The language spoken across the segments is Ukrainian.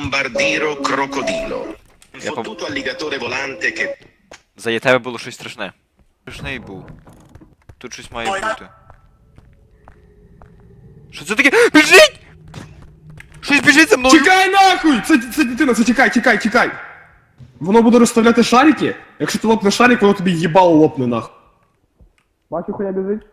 bombardiro crocodilo. Un Я fottuto alligatore volante che За тебе було щось страшне. Страшний був. Тут щось має бути. Що це таке? Біжить! Щось біжить за мною! Тікай нахуй! Це, це дитина, це тікай, тікай, тікай! Воно буде розставляти шарики, якщо ти лопнеш шарик, воно тобі їбало лопне нахуй. Бачу, хуя біжить?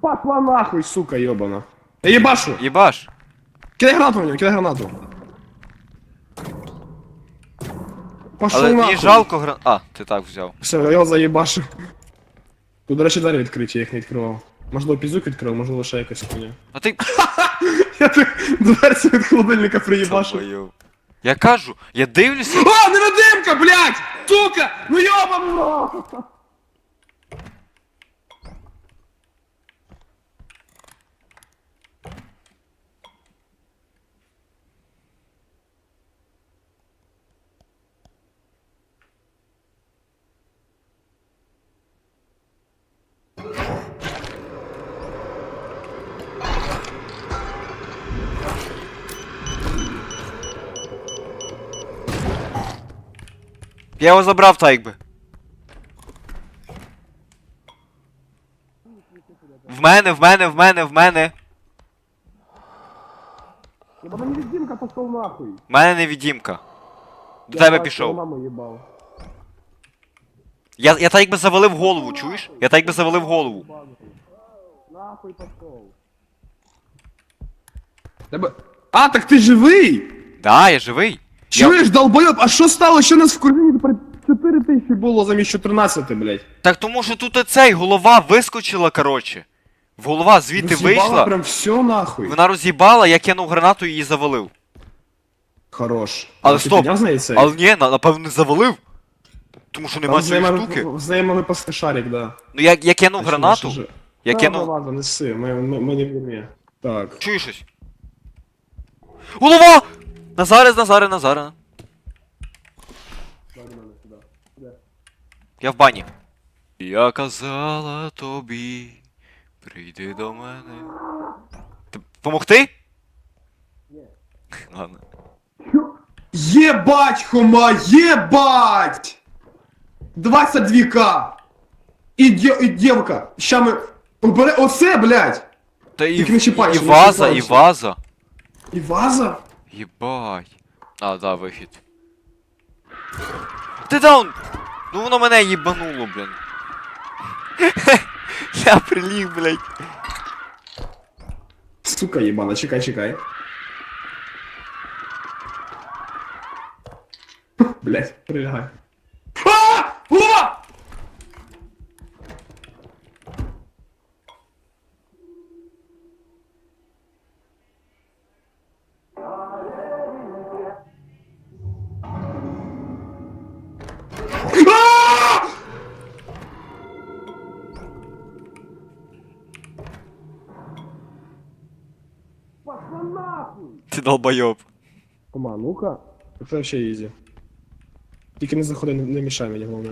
Пошла нахуй, сука, йобана. Я їбашу! Єбаш! Кидай гранату в нього, кидай гранату. Пошел Але нахуй. мені жалко гран... А, ти так взяв. Все, я заїбашу. Тут, до речі, двері відкриті, я їх не відкривав. Можливо, пізук відкрив, можливо, ще якась хуйня. А ти. Я так дверцю від холодильника приїбашу. Долбойоб. Я кажу, я дивлюся. О, невидимка, блядь! Сука! Ну ёбаный Я його забрав так якби. В мене, в мене, в мене, в мене. Ебана невидимка пошел нахуй. В мене невідімка. До тебе пішов. Маму. Я, я так якби завалив голову, чуєш? Я так якби завалив голову. Нахуй пошел. Тебе... А, так ти живий! Да, я живий. Чуєш, долбойоб, а що стало? Що нас в Курні тепер 4 тисячі було замість 14, блядь? Так тому що тут оцей голова вискочила, короче. В голова звідти Роз'їбала вийшла. прям все нахуй. Вона роз'їбала, я кинув гранату і її завалив. Хорош. Але ти стоп. підняв з неї цей? Але ні, на- напевно не завалив. Тому що Там з цієї нею штуки. з ми пасти шарик, да. Ну я, я кинув гранату. Я Та, кинув. ну ладно, неси, ми, ми, ми не в війні. Так. Чуєш щось? Голова! Назаре, Назаре, Назаре. Я в бані. Я казала тобі, прийди до мене. Ти помогти? Ні. Ладно. Єбать, хома, єбать! 22к! І, дє, і дівка, ща ми... Обере оце, блядь! Та і, Тільки не чіпай, і щоб не ваза, і ваза. І ваза? Єбать. А, да, вихід. Ти даун! Ну воно мене їбануло, блін. Я приліг, блядь. Сука єбана, чекай, чекай. Блять, прилягай. Ти долбойоб. Кома, ну-ка. Це вообще ізі. Тільки не заходи, не, не мішай мені, головне.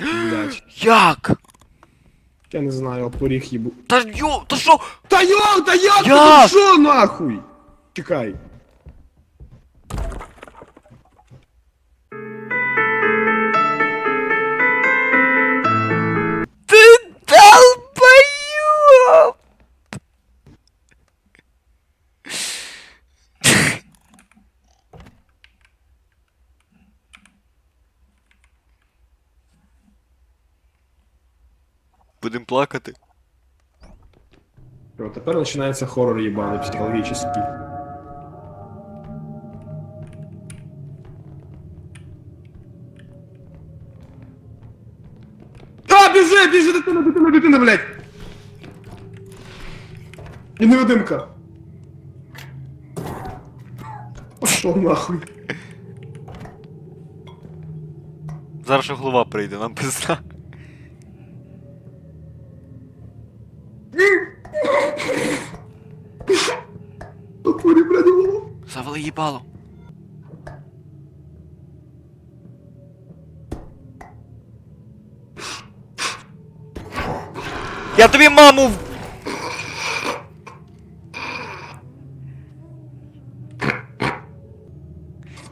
Блять. Як? Я не знаю, поріг їбу. Та йо, та що? Та йо, та як? Як? Ти що нахуй? Чекай. Будем плакати. О, тепер починається хорор їбаний, психологічний. А, біжи, біжи, дитина, дитина, дитина, блядь! І невидимка. Пошов нахуй. Зараз ще голова прийде, нам пизда. Отворі, блядь, голову. Завали їбало. Я тобі маму. в-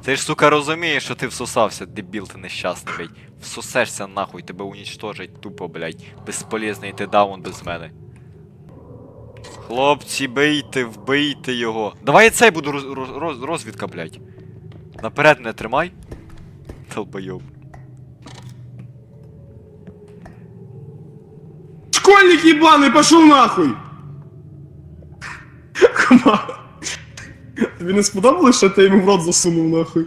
Ти ж, сука, розумієш, що ти всосався, дебіл ти нещасний, блядь. Всосешся нахуй, тебе унічтожать тупо, блядь. Безполезний ти даун без мене. Хлопці, бийте, вбийте його. Давай я цей буду роз, роз, роз- розвідка, блядь. Наперед не тримай. Толбойоб. Школьник ебаный, пошел нахуй! Тобі не сподобалось, що ти йому в рот засунув нахуй?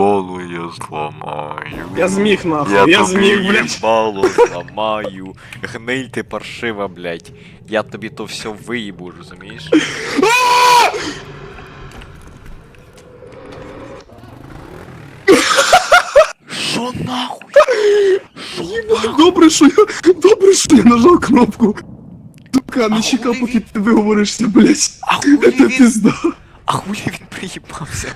Тобі їбало я зламаю. Я зміг нахуй, я, зміг, блядь. їбало зламаю. Гниль ти паршива, блядь. Я тобі то все виїбу, розумієш? Що нахуй? Добре, що я. Добре, що я нажав кнопку. Сука, не чекав, поки ти виговоришся, блядь. А хулі Це пізда. а хулі він приїбався?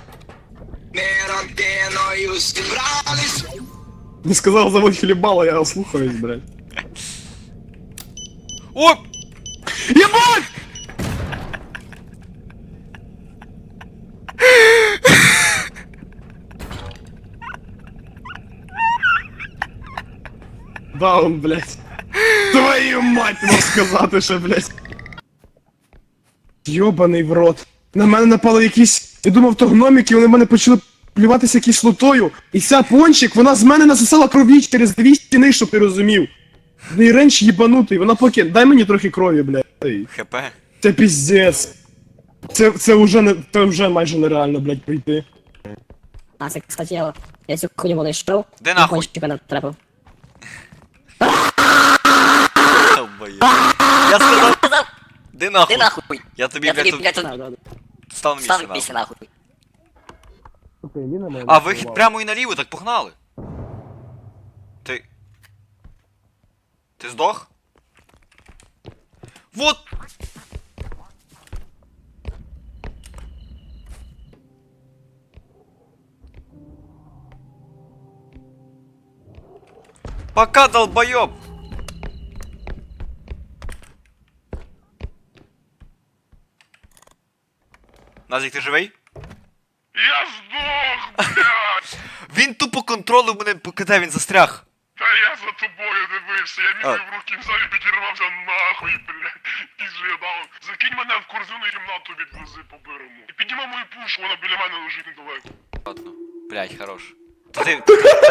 Не сказав завод хлібала, я слухаюсь, блядь. О! Ебать! Даун, блядь. Твою мать, мог сказати ще, блядь. Йобаний в рот. На мене напали якісь. Я думав, то гноміки, вони в мене почали плюватися кислотою. І ця пончик, вона з мене насосала крові через дві стіни, щоб ти розумів. В неї ренч їбанутий, вона поки. Дай мені трохи крові, блядь. ХП? Це піздець. Це, це вже не це вже майже нереально, блядь, пройти. А, це, кстати, я, я цю хуйню знайшов. Де нахуй? Кончика натрапив. Долбоєб. Я сказав. Де нахуй? Ти нахуй! Я тобі, Я блядь, тобі, тут блядь, став на став місце місце нахуй. Нахуй. А, вихід прямо і наліво, так погнали. Ти. Ти здох? Вот! Пока, долбоёб! Назік, ти живий? Блядь! Він тупо контролив мене, поки де він застряг. Та я за тобою дивився, я міг в руки взяв і підірвався нахуй, блядь. І жидав. Закинь мене в корзину і кімнату відвези поберемо. І підніми мою пушку, вона біля мене лежить недалеко. Ладно. Блять, хорош. Ти,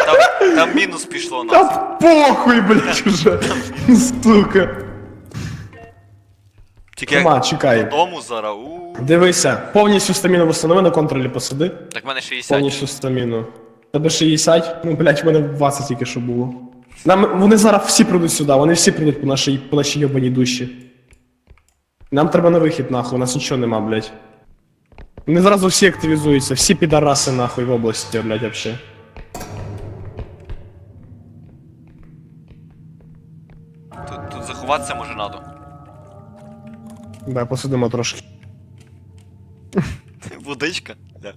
там, там мінус пішло Та нас. похуй, блядь, уже. Сука. Тільки Кума, як чекай. дому зараз. у Дивися, повністю стаміну восстанови на контролі посади. Так в мене 60. Повністю стаміну. Тебе 60, ну, блядь, в мене 20 тільки що було. Нам, вони зараз всі прийдуть сюди, вони всі прийдуть по нашій, по нашій йобаній душі. Нам треба на вихід, нахуй, у нас нічого нема, блядь. Вони зразу всі активізуються, всі підараси нахуй в області, блядь, вообще. Тут, тут заховатися може надо. Да, посидимо трошки. Водичка. Да.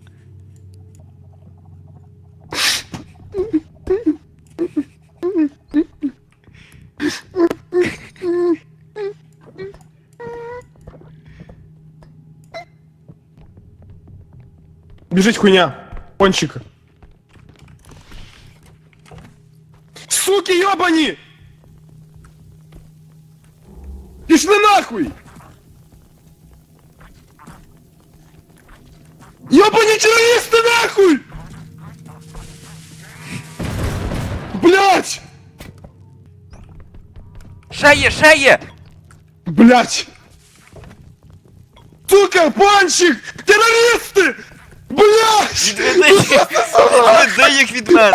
Біжить хуйня. Пончик. Суки йобані! Пішли нахуй! Йобані терористи нахуй! Блять! Ще є, ще є! Блять! Сука, пончик! Терористи! Блять! Відведи їх! Відведи їх від мене!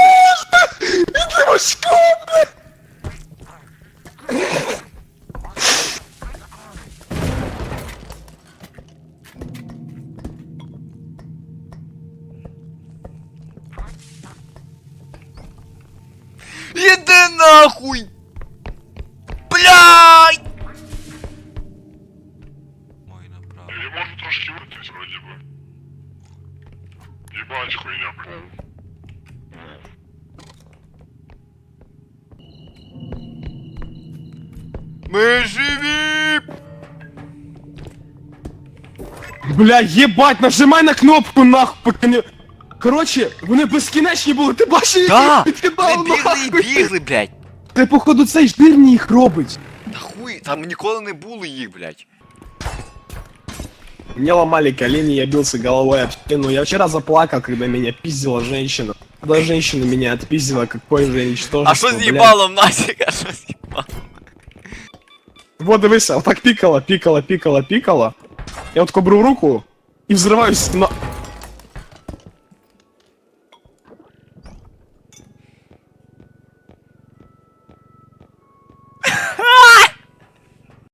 Ми живі! Бля, єбать, нажимай на кнопку нахуй, поки не... Коротше, вони безкінечні були, ти бачив, Да! як їх підкидав Вони бігли і нахуй? бігли, блядь. Ти походу цей жирний їх робить. Та хуй, там ніколи не було їх, блядь. Мне ломали колени, я бился головой об стену. Я вчера заплакал, когда меня пиздила женщина. Когда женщина меня отпиздила, какое же ничтожество, А що з блядь. їбалом, Насік? А що з їбалом? Вот дивися, отак пікала, пікала, пікала, пікала. Я от кобру руку і взриваюсь на...